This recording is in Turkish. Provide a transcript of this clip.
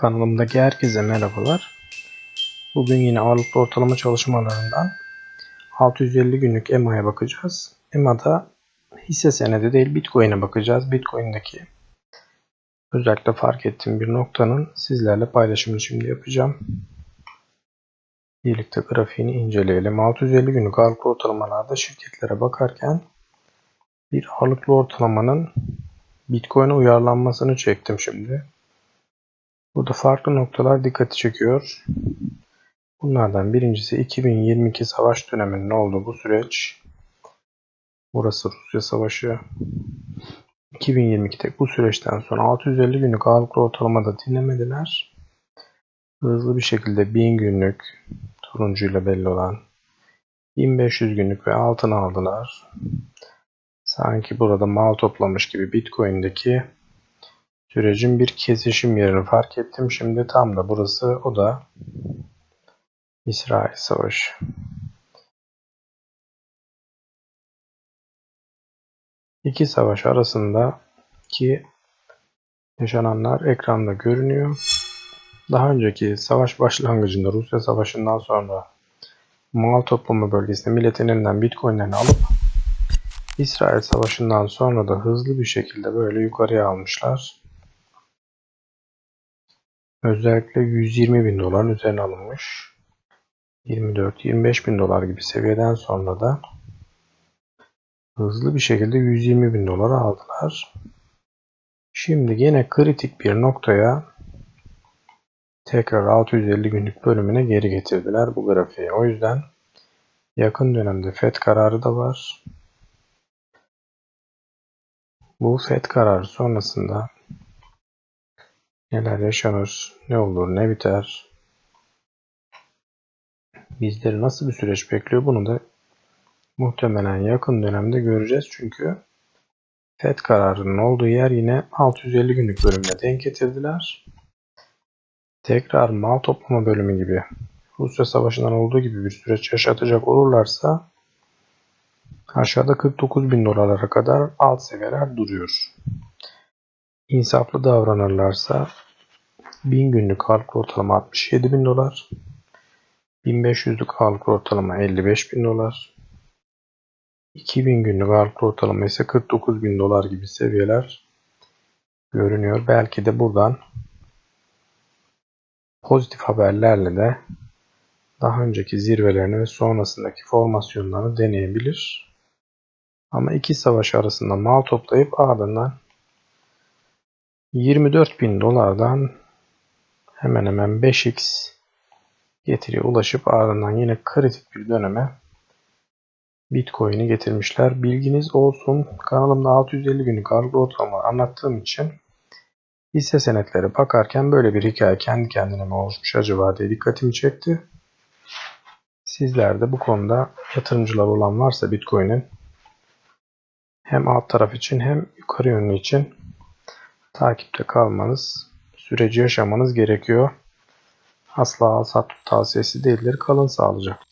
Kanalımdaki herkese merhabalar. Bugün yine ağırlıklı ortalama çalışmalarından 650 günlük EMA'ya bakacağız. EMA'da hisse senedi değil Bitcoin'e bakacağız. Bitcoin'deki özellikle fark ettiğim bir noktanın sizlerle paylaşımını şimdi yapacağım. Birlikte grafiğini inceleyelim. 650 günlük ağırlıklı ortalamalarda şirketlere bakarken bir ağırlıklı ortalamanın Bitcoin'e uyarlanmasını çektim şimdi. Burada farklı noktalar dikkati çekiyor. Bunlardan birincisi 2022 savaş döneminin olduğu bu süreç. Burası Rusya Savaşı. 2022'de bu süreçten sonra 650 günlük ağırlıklı ortalamada dinlemediler. Hızlı bir şekilde 1000 günlük turuncuyla belli olan 1500 günlük ve altın aldılar. Sanki burada mal toplamış gibi Bitcoin'deki sürecin bir kesişim yerini fark ettim. Şimdi tam da burası o da İsrail Savaşı. İki savaş arasındaki yaşananlar ekranda görünüyor. Daha önceki savaş başlangıcında Rusya Savaşı'ndan sonra mal toplama bölgesinde milletin elinden bitcoinlerini alıp İsrail Savaşı'ndan sonra da hızlı bir şekilde böyle yukarıya almışlar. Özellikle 120 bin doların üzerine alınmış. 24-25 bin dolar gibi seviyeden sonra da hızlı bir şekilde 120 bin dolara aldılar. Şimdi yine kritik bir noktaya tekrar 650 günlük bölümüne geri getirdiler bu grafiği. O yüzden yakın dönemde FED kararı da var. Bu FED kararı sonrasında neler yaşanır, ne olur, ne biter, bizleri nasıl bir süreç bekliyor bunu da muhtemelen yakın dönemde göreceğiz. Çünkü FED kararının olduğu yer yine 650 günlük bölümüne denk getirdiler. Tekrar mal toplama bölümü gibi Rusya Savaşı'ndan olduğu gibi bir süreç yaşatacak olurlarsa aşağıda 49 bin dolarlara kadar alt seviyeler duruyor. İnsaflı davranırlarsa 1000 günlük halk ortalama 67 bin dolar, 1500'lük halk ortalama 55 bin dolar, 2000 günlük halk ortalama ise 49 bin dolar gibi seviyeler görünüyor. Belki de buradan pozitif haberlerle de daha önceki zirvelerini ve sonrasındaki formasyonlarını deneyebilir. Ama iki savaş arasında mal toplayıp ardından 24 bin dolardan hemen hemen 5x getiriye ulaşıp ardından yine kritik bir döneme Bitcoin'i getirmişler. Bilginiz olsun. Kanalımda 650 günlük ağırlık ortalama anlattığım için hisse senetleri bakarken böyle bir hikaye kendi kendine mi oluşmuş acaba diye dikkatimi çekti. Sizler de bu konuda yatırımcılar olan varsa Bitcoin'in hem alt taraf için hem yukarı yönlü için takipte kalmanız, süreci yaşamanız gerekiyor. Asla sat tavsiyesi değildir. Kalın sağlıcakla.